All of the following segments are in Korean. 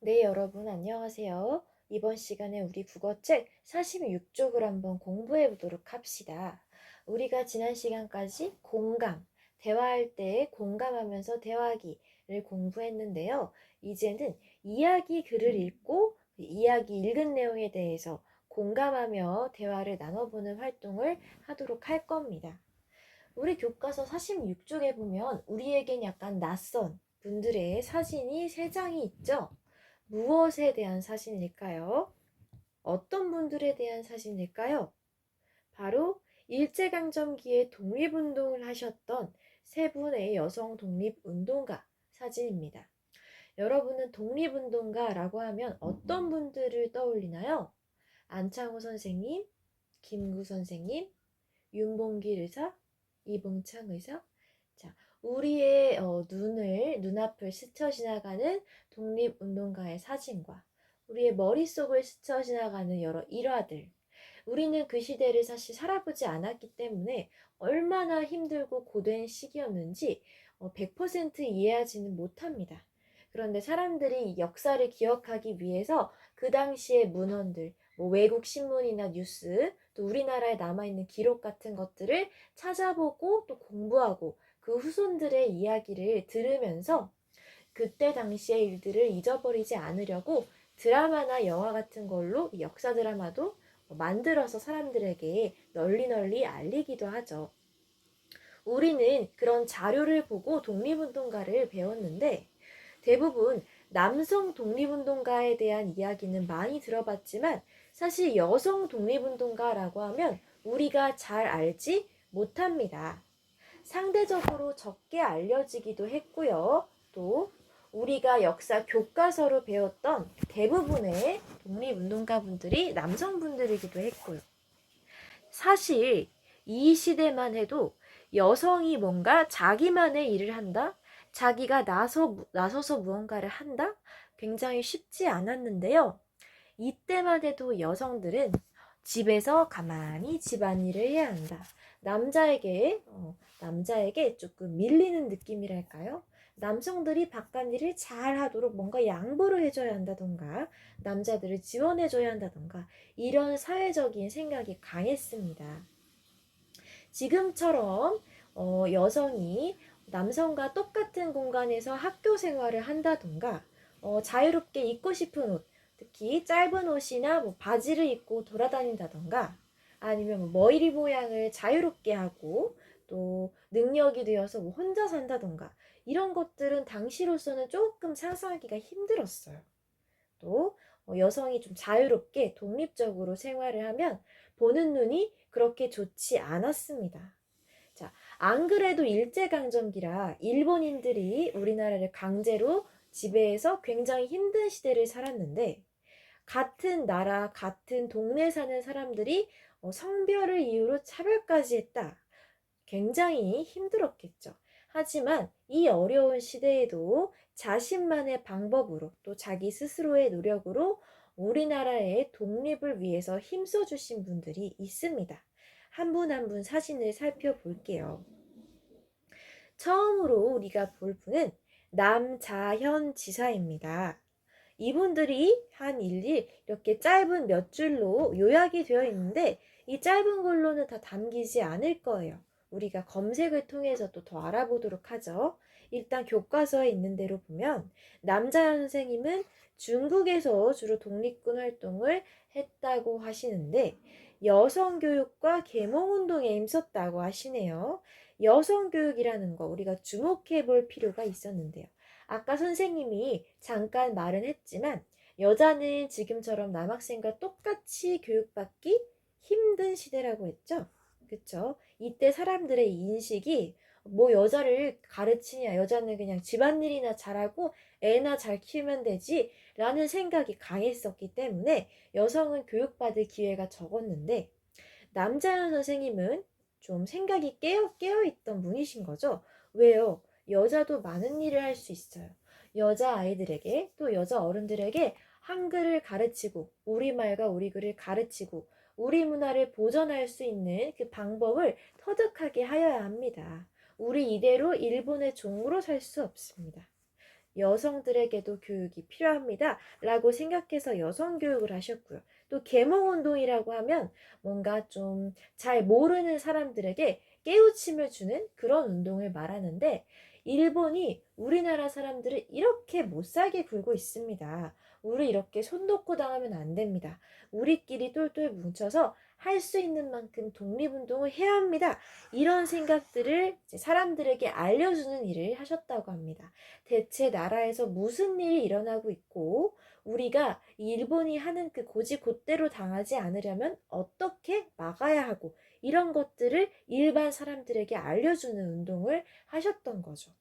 네, 여러분, 안녕하세요. 이번 시간에 우리 국어책 46쪽을 한번 공부해 보도록 합시다. 우리가 지난 시간까지 공감, 대화할 때 공감하면서 대화하기를 공부했는데요. 이제는 이야기 글을 읽고 그 이야기 읽은 내용에 대해서 공감하며 대화를 나눠보는 활동을 하도록 할 겁니다. 우리 교과서 46쪽에 보면 우리에겐 약간 낯선 분들의 사진이 세 장이 있죠. 무엇에 대한 사진일까요? 어떤 분들에 대한 사진일까요? 바로 일제강점기에 독립운동을 하셨던 세 분의 여성 독립운동가 사진입니다. 여러분은 독립운동가라고 하면 어떤 분들을 떠올리나요? 안창호 선생님, 김구 선생님, 윤봉길 의사, 이봉창 의사. 자, 우리의 어, 눈을 눈앞을 스쳐 지나가는 독립운동가의 사진과 우리의 머릿속을 스쳐 지나가는 여러 일화들. 우리는 그 시대를 사실 살아보지 않았기 때문에 얼마나 힘들고 고된 시기였는지 100% 이해하지는 못합니다. 그런데 사람들이 역사를 기억하기 위해서 그 당시의 문헌들, 뭐 외국 신문이나 뉴스, 또 우리나라에 남아있는 기록 같은 것들을 찾아보고 또 공부하고 그 후손들의 이야기를 들으면서 그때 당시의 일들을 잊어버리지 않으려고 드라마나 영화 같은 걸로 역사 드라마도 만들어서 사람들에게 널리 널리 알리기도 하죠. 우리는 그런 자료를 보고 독립운동가를 배웠는데 대부분 남성 독립운동가에 대한 이야기는 많이 들어봤지만 사실 여성 독립운동가라고 하면 우리가 잘 알지 못합니다. 상대적으로 적게 알려지기도 했고요. 또 우리가 역사 교과서로 배웠던 대부분의 독립운동가분들이 남성분들이기도 했고요. 사실 이 시대만 해도 여성이 뭔가 자기만의 일을 한다? 자기가 나서, 나서서 무언가를 한다? 굉장히 쉽지 않았는데요. 이때만 해도 여성들은 집에서 가만히 집안일을 해야 한다. 남자에게, 어, 남자에게 조금 밀리는 느낌이랄까요? 남성들이 바깥 일을 잘 하도록 뭔가 양보를 해줘야 한다던가, 남자들을 지원해줘야 한다던가, 이런 사회적인 생각이 강했습니다. 지금처럼 어, 여성이 남성과 똑같은 공간에서 학교 생활을 한다던가, 어, 자유롭게 입고 싶은 옷, 특히 짧은 옷이나 뭐 바지를 입고 돌아다닌다던가, 아니면 뭐 머리 모양을 자유롭게 하고, 또 능력이 되어서 뭐 혼자 산다던가, 이런 것들은 당시로서는 조금 상상하기가 힘들었어요. 또 어, 여성이 좀 자유롭게 독립적으로 생활을 하면 보는 눈이 그렇게 좋지 않았습니다. 자, 안 그래도 일제강점기라 일본인들이 우리나라를 강제로 지배해서 굉장히 힘든 시대를 살았는데 같은 나라, 같은 동네 사는 사람들이 어, 성별을 이유로 차별까지 했다. 굉장히 힘들었겠죠. 하지만 이 어려운 시대에도 자신만의 방법으로 또 자기 스스로의 노력으로 우리나라의 독립을 위해서 힘써 주신 분들이 있습니다. 한 분 한분 사진을 살펴볼게요. 처음으로 우리가 볼 분은 남자현 지사입니다. 이분들이 한 일이 이렇게 짧은 몇 줄로 요약이 되어 있는데 이 짧은 걸로는 다 담기지 않을 거예요. 우리가 검색을 통해서 또 더 알아보도록 하죠. 일단 교과서에 있는 대로 보면 남자연 선생님은 중국에서 주로 독립군 활동을 했다고 하시는데 여성 교육과 계몽 운동에 힘썼다고 하시네요. 여성 교육이라는 거 우리가 주목해 볼 필요가 있었는데요. 아까 선생님이 잠깐 말은 했지만 여자는 지금처럼 남학생과 똑같이 교육받기 힘든 시대라고 했죠. 그쵸? 이때 사람들의 인식이 뭐 여자를 가르치냐, 여자는 그냥 집안일이나 잘하고 애나 잘 키우면 되지 라는 생각이 강했었기 때문에 여성은 교육받을 기회가 적었는데 남자연 선생님은 좀 생각이 깨어, 깨어있던 분이신 거죠. 왜요? 여자도 많은 일을 할 수 있어요. 여자 아이들에게 또 여자 어른들에게 한글을 가르치고 우리말과 우리글을 가르치고 우리 문화를 보존할 수 있는 그 방법을 터득하게 하여야 합니다. 우리 이대로 일본의 종으로 살 수 없습니다. 여성들에게도 교육이 필요합니다. 라고 생각해서 여성 교육을 하셨고요. 또 계몽운동이라고 하면 뭔가 좀 잘 모르는 사람들에게 깨우침을 주는 그런 운동을 말하는데 일본이 우리나라 사람들을 이렇게 못 살게 굴고 있습니다. 우리 이렇게 손 놓고 당하면 안 됩니다. 우리끼리 똘똘 뭉쳐서 할 수 있는 만큼 독립운동을 해야 합니다. 이런 생각들을 사람들에게 알려주는 일을 하셨다고 합니다. 대체 나라에서 무슨 일이 일어나고 있고, 우리가 일본이 하는 그 고지 곧대로 당하지 않으려면 어떻게 막아야 하고, 이런 것들을 일반 사람들에게 알려주는 운동을 하셨던 거죠.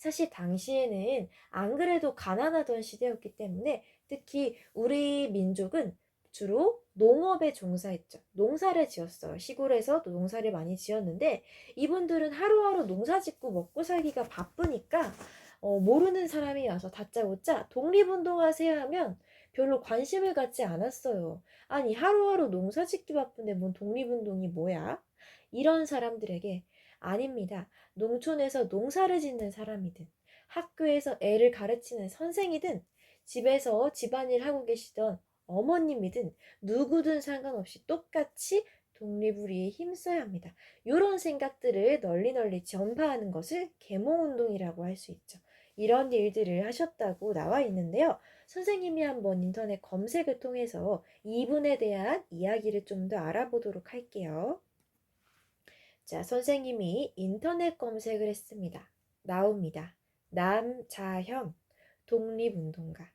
사실 당시에는 안 그래도 가난하던 시대였기 때문에 특히 우리 민족은 주로 농업에 종사했죠. 농사를 지었어요. 시골에서 또 농사를 많이 지었는데 이분들은 하루하루 농사 짓고 먹고 살기가 바쁘니까 어, 모르는 사람이 와서 다짜고짜 독립운동하세요 하면 별로 관심을 갖지 않았어요. 아니 하루하루 농사 짓기 바쁜데 뭔 독립운동이 뭐야? 이런 사람들에게 아닙니다. 농촌에서 농사를 짓는 사람이든 학교에서 애를 가르치는 선생이든 집에서 집안일 하고 계시던 어머님이든 누구든 상관없이 똑같이 위해 힘써야 합니다. 이런 생각들을 널리 널리 전파하는 것을 계몽운동이라고 할 수 있죠. 이런 일들을 하셨다고 나와 있는데요. 선생님이 한번 인터넷 검색을 통해서 이분에 대한 이야기를 좀 더 알아보도록 할게요. 자, 선생님이 인터넷 검색을 했습니다. 나옵니다. 남자현 독립운동가.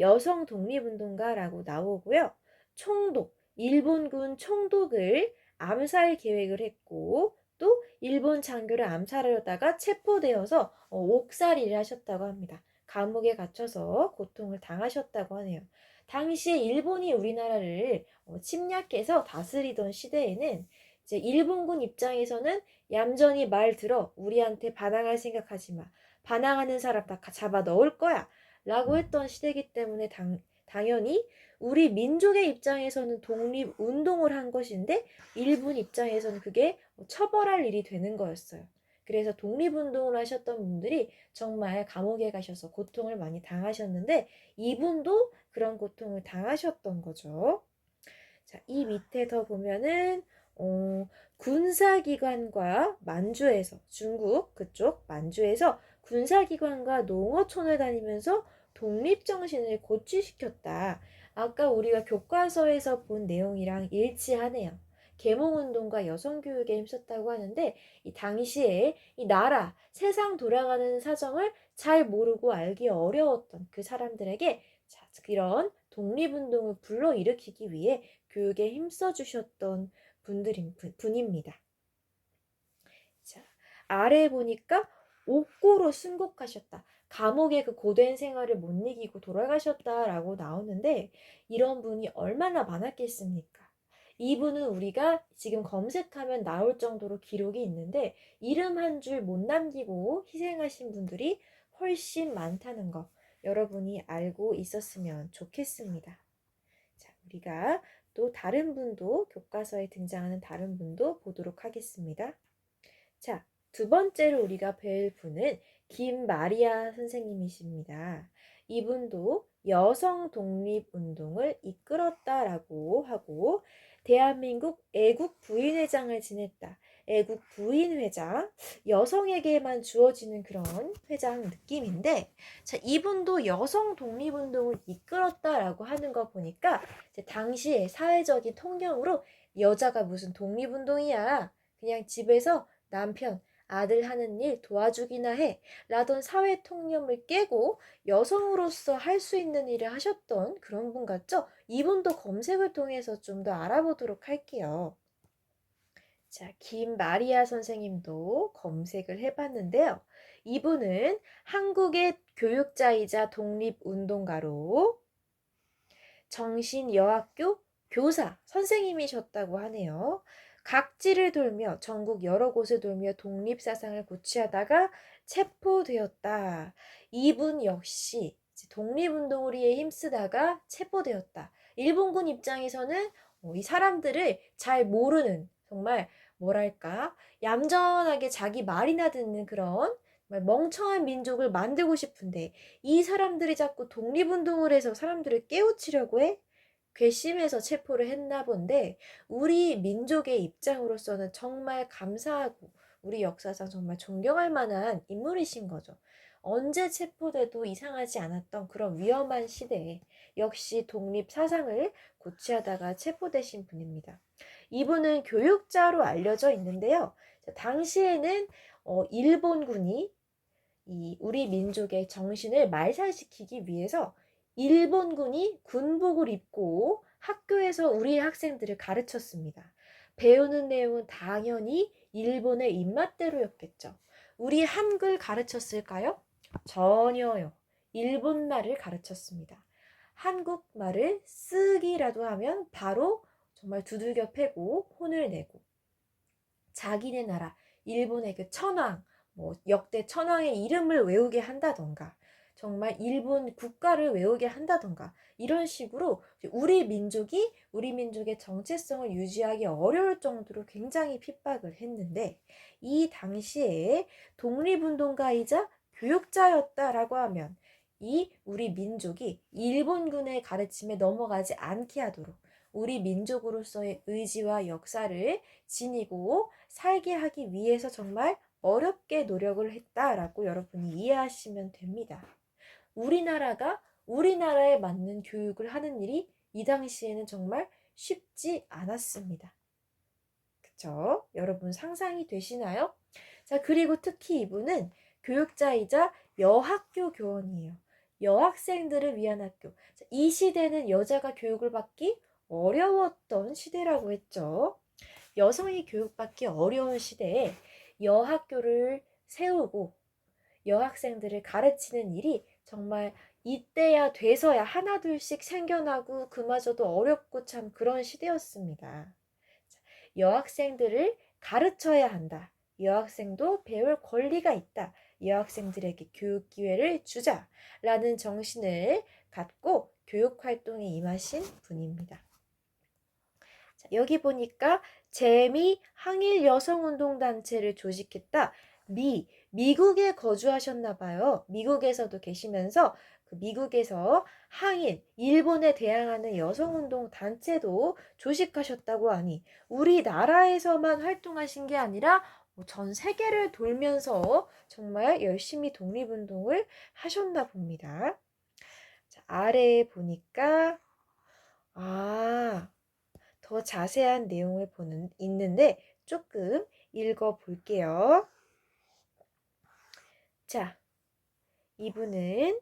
여성 독립운동가라고 나오고요. 총독, 일본군 총독을 암살 계획을 했고 또 일본 장교를 암살하려다가 체포되어서 어, 옥살이를 하셨다고 합니다. 감옥에 갇혀서 고통을 당하셨다고 하네요. 당시에 일본이 우리나라를 어, 침략해서 다스리던 시대에는 이제 일본군 입장에서는 얌전히 말 들어 우리한테 반항할 생각하지 마. 반항하는 사람 다 잡아 넣을 거야. 라고 했던 시대이기 때문에 당, 당연히 우리 민족의 입장에서는 독립 운동을 한 것인데 일본 입장에서는 그게 처벌할 일이 되는 거였어요. 그래서 독립운동을 하셨던 분들이 정말 감옥에 가셔서 고통을 많이 당하셨는데 이분도 그런 고통을 당하셨던 거죠. 자, 이 밑에 더 보면은 어, 군사기관과 만주에서 중국 그쪽 만주에서 군사기관과 농어촌을 다니면서 독립정신을 고취시켰다. 아까 우리가 교과서에서 본 내용이랑 일치하네요. 계몽운동과 여성교육에 힘썼다고 하는데 이 당시에 이 나라, 세상 돌아가는 사정을 잘 모르고 알기 어려웠던 그 사람들에게 자, 이런 독립운동을 불러일으키기 위해 교육에 힘써 주셨던 분들인 분입니다. 자, 아래 보니까 옥고로 순국하셨다. 감옥의 그 고된 생활을 못 이기고 돌아가셨다라고 나오는데 이런 분이 얼마나 많았겠습니까? 이분은 우리가 지금 검색하면 나올 정도로 기록이 있는데 이름 한 줄 못 남기고 희생하신 분들이 훨씬 많다는 거 여러분이 알고 있었으면 좋겠습니다. 자, 우리가 또 다른 분도 교과서에 등장하는 다른 분도 보도록 하겠습니다. 자, 두 번째로 우리가 뵐 분은 김마리아 선생님이십니다. 이분도 여성 독립 운동을 이끌었다라고 하고 대한민국 애국 부인회장을 지냈다. 애국 부인 회장, 여성에게만 주어지는 그런 회장 느낌인데, 자, 이분도 여성 독립운동을 이끌었다라고 하는 거 보니까, 당시의 사회적인 통념으로 여자가 무슨 독립운동이야. 그냥 집에서 남편, 아들 하는 일 도와주기나 해. 라던 사회 통념을 깨고 여성으로서 할 수 있는 일을 하셨던 그런 분 같죠? 이분도 검색을 통해서 좀 더 알아보도록 할게요. 자, 김마리아 선생님도 검색을 해봤는데요. 이분은 한국의 교육자이자 독립운동가로 정신여학교 교사 선생님이셨다고 하네요. 각지를 돌며 전국 여러 곳을 돌며 독립사상을 고취하다가 체포되었다. 이분 역시 독립운동을 위해 힘쓰다가 체포되었다. 일본군 입장에서는 어, 이 사람들을 잘 모르는 정말 뭐랄까 얌전하게 자기 말이나 듣는 그런 멍청한 민족을 만들고 싶은데 이 사람들이 자꾸 독립운동을 해서 사람들을 깨우치려고 해? 괘씸해서 체포를 했나 본데 우리 민족의 입장으로서는 정말 감사하고 우리 역사상 정말 존경할 만한 인물이신 거죠. 언제 체포돼도 이상하지 않았던 그런 위험한 시대에 역시 독립 사상을 고취하다가 체포되신 분입니다. 이분은 교육자로 알려져 있는데요. 당시에는 어, 일본군이 이 우리 민족의 정신을 말살시키기 위해서 일본군이 군복을 입고 학교에서 우리 학생들을 가르쳤습니다. 배우는 내용은 당연히 일본의 입맛대로였겠죠. 우리 한글 가르쳤을까요? 전혀요. 일본말을 가르쳤습니다. 한국말을 쓰기라도 하면 바로 정말 두들겨 패고 혼을 내고 자기네 나라 일본의 그 천황 뭐 역대 천황의 이름을 외우게 한다던가 정말 일본 국가를 외우게 한다던가 이런 식으로 우리 민족이 우리 민족의 정체성을 유지하기 어려울 정도로 굉장히 핍박을 했는데 이 당시에 독립운동가이자 교육자였다라고 하면 이 우리 민족이 일본군의 가르침에 넘어가지 않게 하도록 우리 민족으로서의 의지와 역사를 지니고 살게 하기 위해서 정말 어렵게 노력을 했다라고 여러분이 이해하시면 됩니다. 우리나라가 우리나라에 맞는 교육을 하는 일이 이 당시에는 정말 쉽지 않았습니다. 그쵸? 여러분 상상이 되시나요? 자, 그리고 특히 이분은 교육자이자 여학교 교원이에요. 여학생들을 위한 학교. 이 시대는 여자가 교육을 받기 어려웠던 시대라고 했죠. 여성이 교육받기 어려운 시대에 여학교를 세우고 여학생들을 가르치는 일이 정말 이때야 돼서야 하나둘씩 생겨나고 그마저도 어렵고 참 그런 시대였습니다. 여학생들을 가르쳐야 한다. 여학생도 배울 권리가 있다. 여학생들에게 교육 기회를 주자라는 정신을 갖고 교육 활동에 임하신 분입니다. 자, 여기 보니까 재미 항일 여성운동 단체를 조직했다. 미 미국에 거주하셨나 봐요. 미국에서도 계시면서 그 미국에서 항일 일본에 대항하는 여성운동 단체도 조직하셨다고 하니 우리나라에서만 활동하신 게 아니라 뭐전 세계를 돌면서 정말 열심히 독립운동을 하셨나 봅니다. 자, 아래에 보니까 아, 더 자세한 내용을 보는 있는데 조금 읽어 볼게요. 자, 이분은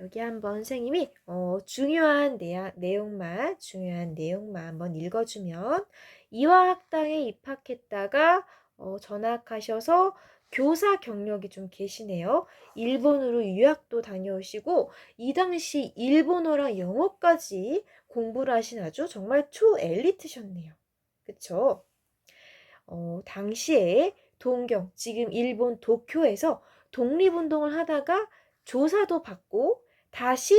여기 한번 선생님이 어, 중요한 내야, 내용만 중요한 내용만 한번 읽어주면 이화학당에 입학했다가 어, 전학하셔서 교사 경력이 좀 계시네요. 일본으로 유학도 다녀오시고 이 당시 일본어랑 영어까지 공부를 하신 아주 정말 초엘리트셨네요. 그쵸? 어, 당시에 동경, 지금 일본 도쿄에서 독립운동을 하다가 조사도 받고 다시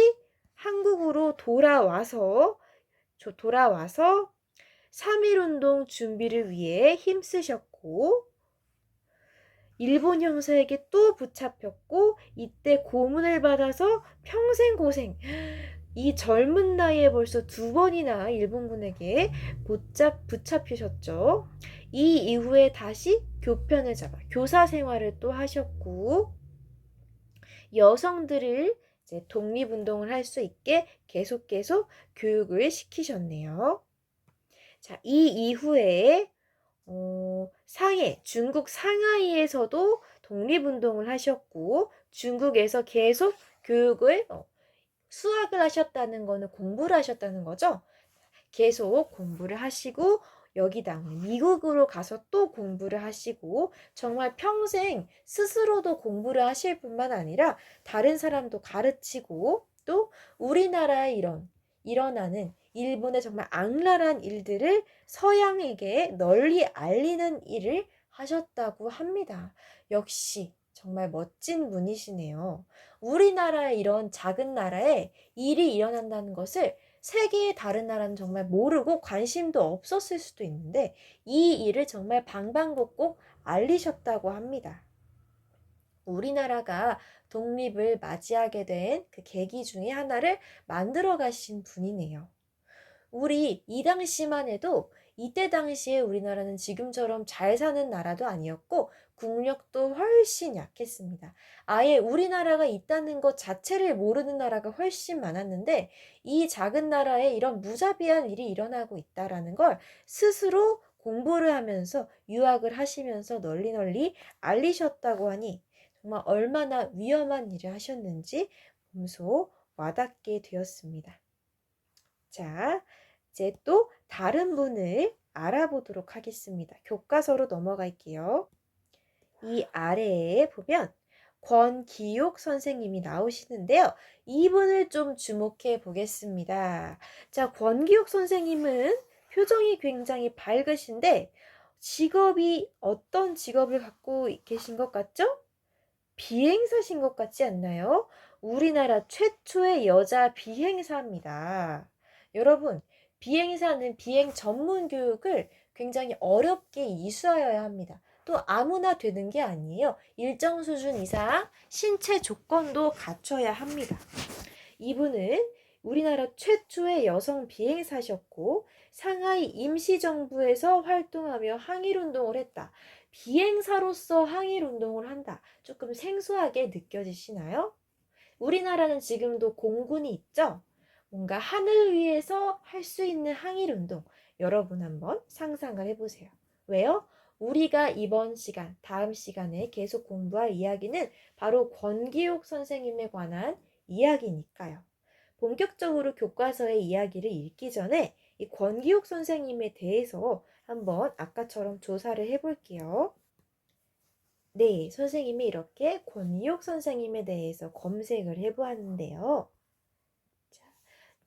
한국으로 돌아와서 돌아와서 3.1운동 준비를 위해 힘쓰셨고 일본 형사에게 또 붙잡혔고 이때 고문을 받아서 평생 고생 이 젊은 나이에 벌써 두 번이나 일본군에게 붙잡, 붙잡히셨죠. 이 이후에 다시 교편을 잡아 교사 생활을 또 하셨고 여성들을 이제 독립운동을 할 수 있게 계속 계속 교육을 시키셨네요. 자, 이 이후에 어, 상해, 중국 상하이에서도 독립운동을 하셨고 중국에서 계속 교육을 어, 수학을 하셨다는 거는 공부를 하셨다는 거죠. 계속 공부를 하시고 여기다 미국으로 가서 또 공부를 하시고 정말 평생 스스로도 공부를 하실 뿐만 아니라 다른 사람도 가르치고 또 우리나라에 이런 일어나는 일본의 정말 악랄한 일들을 서양에게 널리 알리는 일을 하셨다고 합니다. 역시 정말 멋진 분이시네요. 우리나라의 이런 작은 나라에 일이 일어난다는 것을 세계의 다른 나라는 정말 모르고 관심도 없었을 수도 있는데 이 일을 정말 방방곡곡 알리셨다고 합니다. 우리나라가 독립을 맞이하게 된 그 계기 중에 하나를 만들어 가신 분이네요. 우리 이 당시만 해도 이때 당시에 우리나라는 지금처럼 잘 사는 나라도 아니었고 국력도 훨씬 약했습니다. 아예 우리나라가 있다는 것 자체를 모르는 나라가 훨씬 많았는데 이 작은 나라에 이런 무자비한 일이 일어나고 있다라는 걸 스스로 공부를 하면서 유학을 하시면서 널리 널리 알리셨다고 하니 정말 얼마나 위험한 일을 하셨는지 몸소 와닿게 되었습니다. 자, 이제 또 다른 분을 알아보도록 하겠습니다. 교과서로 넘어갈게요. 이 아래에 보면 권기옥 선생님이 나오시는데요. 이분을 좀 주목해 보겠습니다. 자, 권기옥 선생님은 표정이 굉장히 밝으신데 직업이 어떤 직업을 갖고 계신 것 같죠? 비행사신 것 같지 않나요? 우리나라 최초의 여자 비행사입니다. 여러분, 비행사는 비행 전문 교육을 굉장히 어렵게 이수하여야 합니다. 또 아무나 되는 게 아니에요. 일정 수준 이상 신체 조건도 갖춰야 합니다. 이분은 우리나라 최초의 여성 비행사셨고 상하이 임시정부에서 활동하며 항일운동을 했다. 비행사로서 항일운동을 한다. 조금 생소하게 느껴지시나요? 우리나라는 지금도 공군이 있죠? 뭔가 하늘 위에서 할 수 있는 항일운동. 여러분 한번 상상을 해보세요. 왜요? 우리가 이번 시간, 다음 시간에 계속 공부할 이야기는 바로 권기옥 선생님에 관한 이야기니까요. 본격적으로 교과서의 이야기를 읽기 전에 이 권기옥 선생님에 대해서 한번 아까처럼 조사를 해볼게요. 네, 선생님이 이렇게 권기옥 선생님에 대해서 검색을 해보았는데요.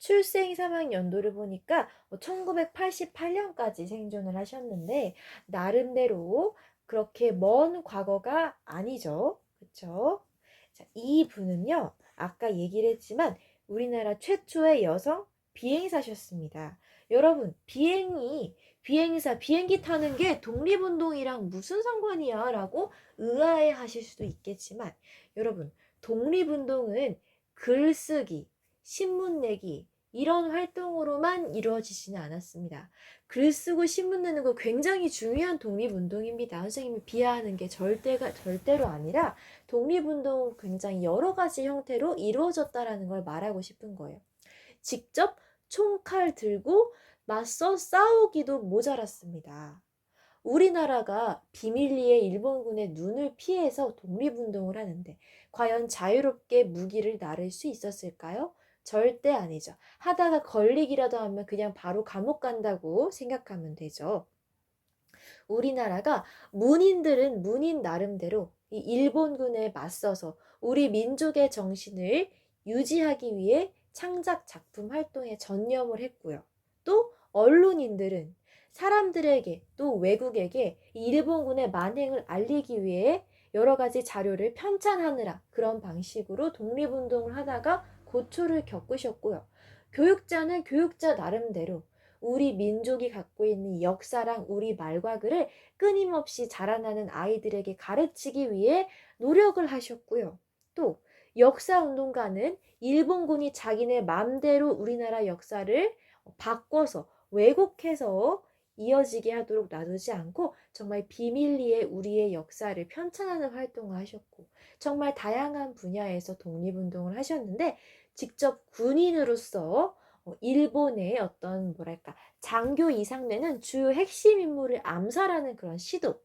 자, 출생 사망 연도를 보니까 1988년까지 생존을 하셨는데 나름대로 그렇게 먼 과거가 아니죠. 그렇죠? 자, 이 분은요. 아까 얘기를 했지만 우리나라 최초의 여성 비행사셨습니다. 여러분, 비행이 비행사 비행기 타는 게 독립운동이랑 무슨 상관이야? 라고 의아해 하실 수도 있겠지만 여러분, 독립운동은 글쓰기, 신문 내기, 이런 활동으로만 이루어지지는 않았습니다. 글 쓰고 신문 내는 거 굉장히 중요한 독립운동입니다. 선생님이 비하하는 게 절대가, 절대로 아니라 독립운동 굉장히 여러 가지 형태로 이루어졌다라는 걸 말하고 싶은 거예요. 직접 총칼 들고 맞서 싸우기도 모자랐습니다. 우리나라가 비밀리에 일본군의 눈을 피해서 독립운동을 하는데 과연 자유롭게 무기를 나를 수 있었을까요? 절대 아니죠. 하다가 걸리기라도 하면 그냥 바로 감옥 간다고 생각하면 되죠. 우리나라가 문인들은 문인 나름대로 이 일본군에 맞서서 우리 민족의 정신을 유지하기 위해 창작 작품 활동에 전념을 했고요. 또 언론인들은 사람들에게 또 외국에게 일본군의 만행을 알리기 위해 여러 가지 자료를 편찬하느라 그런 방식으로 독립운동을 하다가 고초를 겪으셨고요. 교육자는 교육자 나름대로 우리 민족이 갖고 있는 역사랑 우리 말과 글을 끊임없이 자라나는 아이들에게 가르치기 위해 노력을 하셨고요. 또 역사 운동가는 일본군이 자기네 맘대로 우리나라 역사를 바꿔서 왜곡해서 이어지게 하도록 놔두지 않고 정말 비밀리에 우리의 역사를 편찬하는 활동을 하셨고 정말 다양한 분야에서 독립운동을 하셨는데 직접 군인으로서 어, 일본의 어떤 뭐랄까 장교 이상 되는 주요 핵심 인물을 암살하는 그런 시도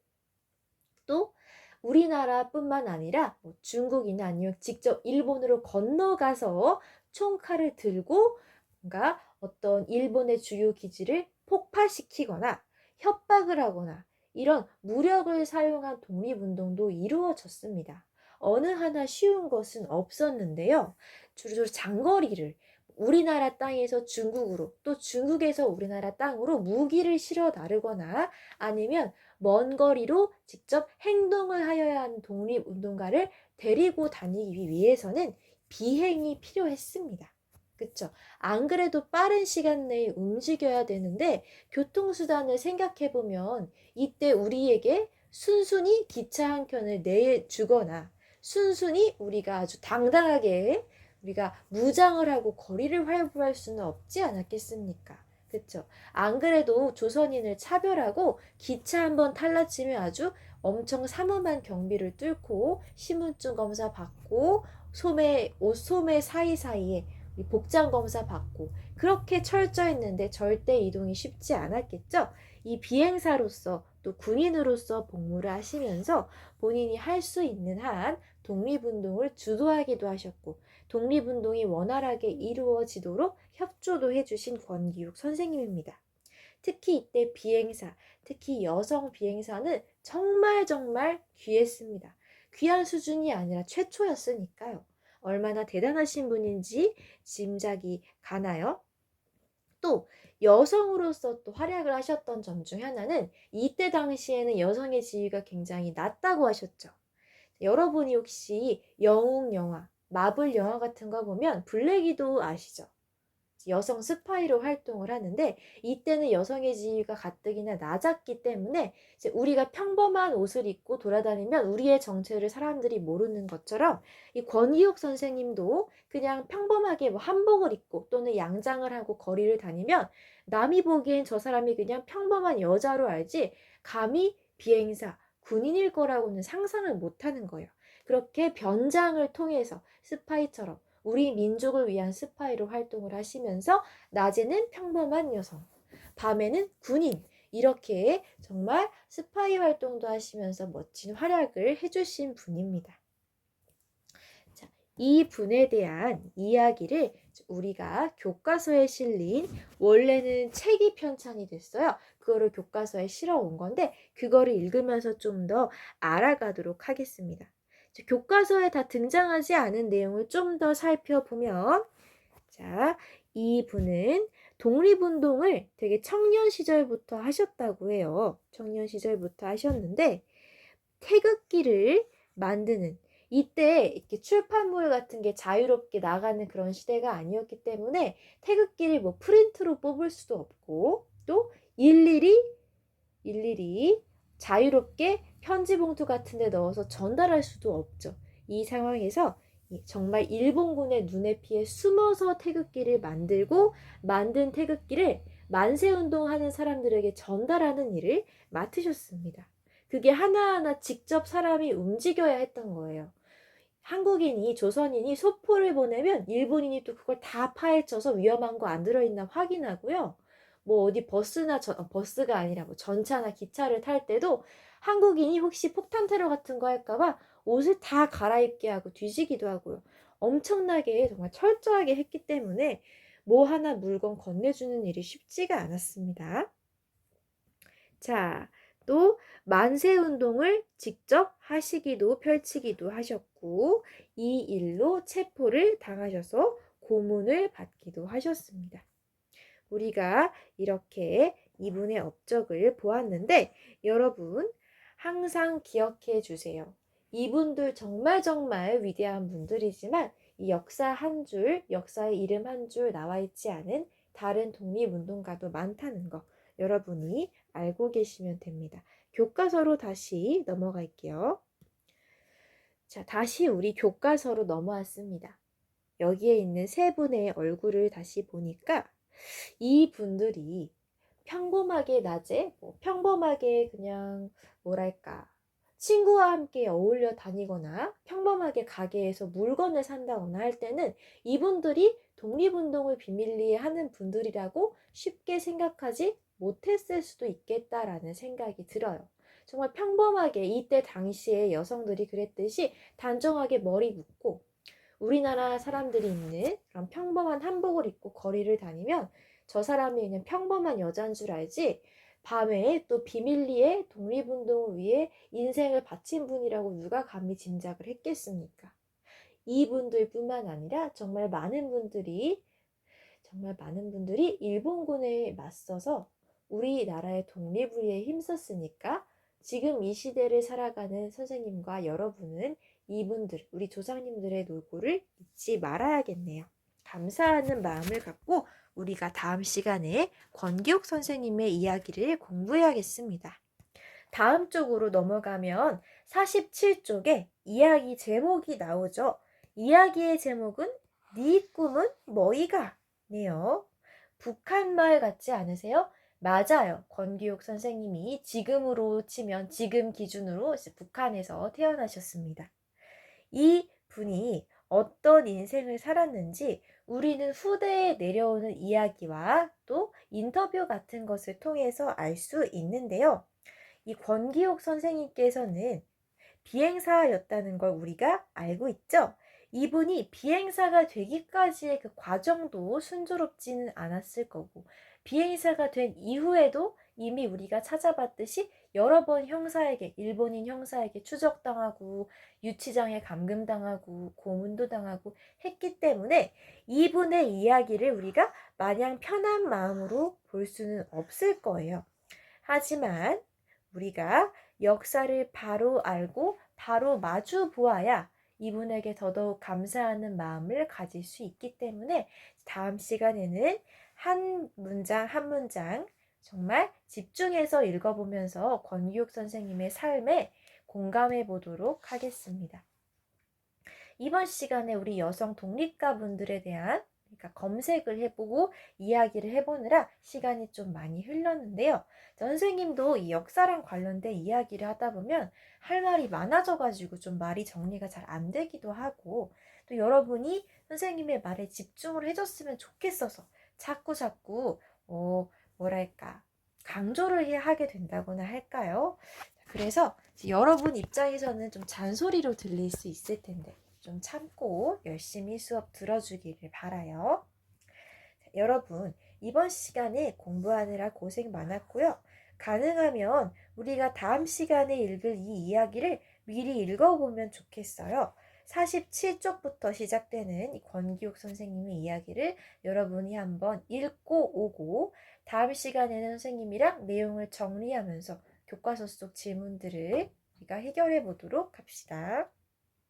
또 우리나라뿐만 아니라 뭐 중국이나 아니면 직접 일본으로 건너가서 총칼을 들고 뭔가 어떤 일본의 주요 기지를 폭파시키거나 협박을 하거나 이런 무력을 사용한 독립운동도 이루어졌습니다. 어느 하나 쉬운 것은 없었는데요. 주로 장거리를 우리나라 땅에서 중국으로 또 중국에서 우리나라 땅으로 무기를 실어 나르거나 아니면 먼 거리로 직접 행동을 하여야 하는 독립운동가를 데리고 다니기 위해서는 비행이 필요했습니다. 그쵸? 안 그래도 빠른 시간 내에 움직여야 되는데 교통수단을 생각해 보면 이때 우리에게 순순히 기차 한 켠을 내주거나 순순히 우리가 아주 당당하게 우리가 무장을 하고 거리를 활보할 수는 없지 않았겠습니까? 그쵸? 안 그래도 조선인을 차별하고 기차 한번 탈라치면 아주 엄청 삼엄한 경비를 뚫고 신분증 검사 받고 소매 옷 소매 사이사이에 복장 검사 받고 그렇게 철저했는데 절대 이동이 쉽지 않았겠죠. 이 비행사로서 또 군인으로서 복무를 하시면서 본인이 할 수 있는 한 독립운동을 주도하기도 하셨고 독립운동이 원활하게 이루어지도록 협조도 해주신 권기욱 선생님입니다. 특히 이때 비행사, 특히 여성 비행사는 정말 정말 귀했습니다. 귀한 수준이 아니라 최초였으니까요. 얼마나 대단하신 분인지 짐작이 가나요? 또 여성으로서 또 활약을 하셨던 점 중 하나는 이때 당시에는 여성의 지위가 굉장히 낮다고 하셨죠. 여러분이 혹시 영웅 영화, 마블 영화 같은 거 보면 블랙이도 아시죠? 여성 스파이로 활동을 하는데 이때는 여성의 지위가 가뜩이나 낮았기 때문에 우리가 평범한 옷을 입고 돌아다니면 우리의 정체를 사람들이 모르는 것처럼 이 권기욱 선생님도 그냥 평범하게 뭐 한복을 입고 또는 양장을 하고 거리를 다니면 남이 보기엔 저 사람이 그냥 평범한 여자로 알지 감히 비행사, 군인일 거라고는 상상을 못 하는 거예요. 그렇게 변장을 통해서 스파이처럼 우리 민족을 위한 스파이로 활동을 하시면서 낮에는 평범한 여성, 밤에는 군인, 이렇게 정말 스파이 활동도 하시면서 멋진 활약을 해주신 분입니다. 자, 이 분에 대한 이야기를 우리가 교과서에 실린 원래는 책이 편찬이 됐어요. 그거를 교과서에 실어 온 건데 그거를 읽으면서 좀 더 알아가도록 하겠습니다. 교과서에 다 등장하지 않은 내용을 좀 더 살펴보면 자, 이 분은 독립운동을 되게 청년 시절부터 하셨다고 해요. 청년 시절부터 하셨는데 태극기를 만드는 이때 이렇게 출판물 같은 게 자유롭게 나가는 그런 시대가 아니었기 때문에 태극기를 뭐 프린트로 뽑을 수도 없고 또 일일이 일일이 자유롭게 편지 봉투 같은 데 넣어서 전달할 수도 없죠. 이 상황에서 정말 일본군의 눈에 피해 숨어서 태극기를 만들고 만든 태극기를 만세운동 하는 사람들에게 전달하는 일을 맡으셨습니다. 그게 하나하나 직접 사람이 움직여야 했던 거예요. 한국인이 조선인이 소포를 보내면 일본인이 또 그걸 다 파헤쳐서 위험한 거 안 들어있나 확인하고요. 뭐 어디 버스나 저, 어, 버스가 아니라 뭐 전차나 기차를 탈 때도 한국인이 혹시 폭탄 테러 같은 거 할까봐 옷을 다 갈아입게 하고 뒤지기도 하고요. 엄청나게 정말 철저하게 했기 때문에 뭐 하나 물건 건네주는 일이 쉽지가 않았습니다. 자, 또 만세 운동을 직접 하시기도 펼치기도 하셨고 이 일로 체포를 당하셔서 고문을 받기도 하셨습니다. 우리가 이렇게 이분의 업적을 보았는데 여러분 항상 기억해 주세요. 이분들 정말 정말 위대한 분들이지만 이 역사 한 줄, 역사의 이름 한 줄 나와 있지 않은 다른 독립운동가도 많다는 거 여러분이 알고 계시면 됩니다. 교과서로 다시 넘어갈게요. 자, 다시 우리 교과서로 넘어왔습니다. 여기에 있는 세 분의 얼굴을 다시 보니까 이 분들이 평범하게 낮에 뭐 평범하게 그냥 뭐랄까 친구와 함께 어울려 다니거나 평범하게 가게에서 물건을 산다거나 할 때는 이분들이 독립운동을 비밀리에 하는 분들이라고 쉽게 생각하지 못했을 수도 있겠다라는 생각이 들어요. 정말 평범하게 이때 당시에 여성들이 그랬듯이 단정하게 머리 묶고 우리나라 사람들이 입는 그런 평범한 한복을 입고 거리를 다니면 저 사람이 그냥 평범한 여자인 줄 알지 밤에 또 비밀리에 독립운동을 위해 인생을 바친 분이라고 누가 감히 짐작을 했겠습니까? 이분들 뿐만 아니라 정말 많은 분들이 정말 많은 분들이 일본군에 맞서서 우리나라의 독립을 위해 힘썼으니까 지금 이 시대를 살아가는 선생님과 여러분은 이분들, 우리 조상님들의 노고를 잊지 말아야겠네요. 감사하는 마음을 갖고 우리가 다음 시간에 권기옥 선생님의 이야기를 공부해야겠습니다. 다음 쪽으로 넘어가면 47쪽에 이야기 제목이 나오죠. 이야기의 제목은 네 꿈은 뭐이가? 네요. 북한말 같지 않으세요? 맞아요. 권기옥 선생님이 지금으로 치면 지금 기준으로 북한에서 태어나셨습니다. 이 분이 어떤 인생을 살았는지 우리는 후대에 내려오는 이야기와 또 인터뷰 같은 것을 통해서 알 수 있는데요. 이 권기옥 선생님께서는 비행사였다는 걸 우리가 알고 있죠. 이분이 비행사가 되기까지의 그 과정도 순조롭지는 않았을 거고, 비행사가 된 이후에도 이미 우리가 찾아봤듯이 여러 번 형사에게, 일본인 형사에게 추적당하고, 유치장에 감금당하고, 고문도 당하고 했기 때문에 이분의 이야기를 우리가 마냥 편한 마음으로 볼 수는 없을 거예요. 하지만 우리가 역사를 바로 알고 바로 마주 보아야 이분에게 더더욱 감사하는 마음을 가질 수 있기 때문에 다음 시간에는 한 문장 한 문장 정말 집중해서 읽어보면서 권기욱 선생님의 삶에 공감해 보도록 하겠습니다. 이번 시간에 우리 여성 독립가 분들에 대한 그러니까 검색을 해보고 이야기를 해보느라 시간이 좀 많이 흘렀는데요. 선생님도 이 역사랑 관련된 이야기를 하다 보면 할 말이 많아져가지고 좀 말이 정리가 잘 안 되기도 하고 또 여러분이 선생님의 말에 집중을 해줬으면 좋겠어서 자꾸 자꾸 어 뭐랄까 강조를 해 하게 된다거나 할까요? 그래서 여러분 입장에서는 좀 잔소리로 들릴 수 있을 텐데 좀 참고 열심히 수업 들어주기를 바라요. 자, 여러분 이번 시간에 공부하느라 고생 많았고요. 가능하면 우리가 다음 시간에 읽을 이 이야기를 미리 읽어보면 좋겠어요. 47쪽부터 시작되는 이 권기욱 선생님의 이야기를 여러분이 한번 읽고 오고 다음 시간에는 선생님이랑 내용을 정리하면서 교과서 속 질문들을 우리가 해결해 보도록 합시다.